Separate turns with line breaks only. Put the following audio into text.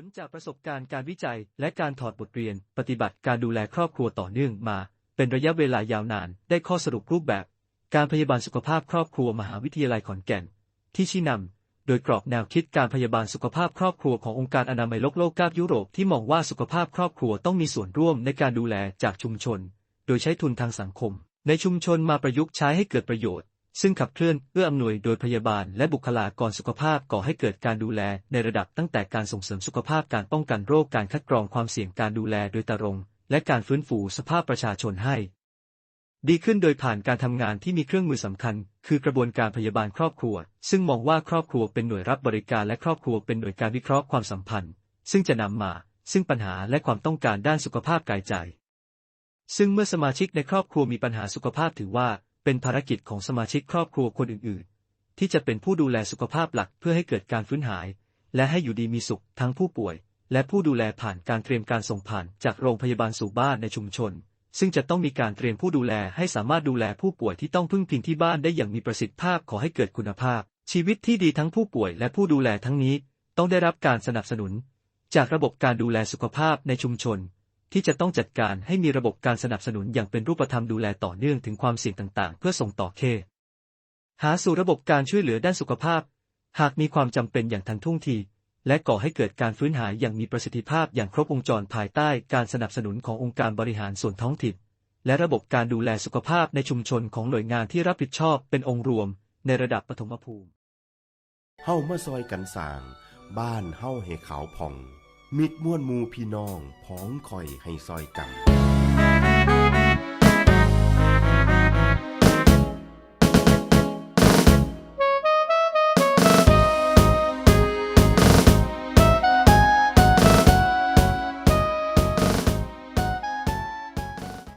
ลจากประสบการณ์การวิจัย และการถอดบทเรียน ปฏิบัติการดูแลครอบครัวต่อเนื่องมา เป็นระยะเวลายาวนาน ได้ข้อสรุปรูปแบบ การพยาบาลสุขภาพครอบครัวมหาวิทยาลัยขอนแก่น ที่ชี้นำโดยกรอบแนวคิดการพยาบาลสุขภาพครอบครัวขององค์การอนามัยโลกโลกกาบยุโรปที่มองว่าสุขภาพครอบครัวต้องมีส่วนร่วมในการดูแลจากชุมชน โดยใช้ทุนทางสังคม ในชุมชนมาประยุกต์ใช้ให้เกิดประโยชน์ ซึ่งขับเคลื่อนเอื้ออำนวยโดยพยาบาลและบุคลากรสุขภาพก่อให้เกิดการดูแลในระดับตั้งแต่การส่งเสริมสุขภาพการป้องกันโรคการคัดกรองความเสี่ยงการดูแลโดยตรงและการฟื้นฟูสภาพประชาชนให้ ดีขึ้นโดยผ่านการทำงานที่มีเครื่องมือสำคัญ คือกระบวนการพยาบาลครอบครัว ซึ่งมองว่าครอบครัวเป็นหน่วยรับบริการและครอบครัวเป็นหน่วยการวิเคราะห์ความสัมพันธ์ ซึ่งจะนำมา ซึ่งปัญหาและความต้องการด้านสุขภาพกายใจ ซึ่งเมื่อสมาชิกในครอบครัวมีปัญหาสุขภาพถือว่า เป็นภารกิจของสมาชิกครอบครัวคนอื่นๆ ที่จะเป็นผู้ดูแลสุขภาพหลักเพื่อให้เกิดการฟื้นหาย และให้อยู่ดีมีสุขทั้งผู้ป่วย และผู้ดูแลผ่านการเตรียมการส่งผ่านจากโรงพยาบาลสู่บ้านในชุมชน ซึ่งจะต้องมีการเตรียมผู้ดูแลให้สามารถดูแลผู้ป่วยที่ต้องพึ่งพิงที่บ้านได้อย่างมีประสิทธิภาพขอให้เกิดคุณภาพ ชีวิตที่ดีทั้งผู้ป่วยและผู้ดูแลทั้งนี้ ต้องได้รับการสนับสนุน จากระบบการดูแลสุขภาพในชุมชน ที่จะต้องจัดการให้มีระบบการสนับสนุนอย่างเป็นรูปธรรมดูแลต่อเนื่องถึงความเสี่ยงต่างๆ เพื่อส่งต่อเค หาสู่ระบบการช่วยเหลือด้านสุขภาพ หากมีความจำเป็นอย่างทันท่วงที และก่อให้เกิดการฟื้นหายอย่างมีประสิทธิภาพอย่างครบวงจรภายใต้การสนับสนุนขององค์การบริหารส่วนท้องถิ่น และระบบการดูแลสุขภาพในชุมชนของหน่วยงานที่รับผิดชอบเป็นองค์รวม ในระดับปฐมภูมิ
เฮ้ามาซอยกันสาง บ้านเฮ้าให้ขาวผ่อง มิดม่วนมูพี่น้องพ้องคอยให้ซอยกัน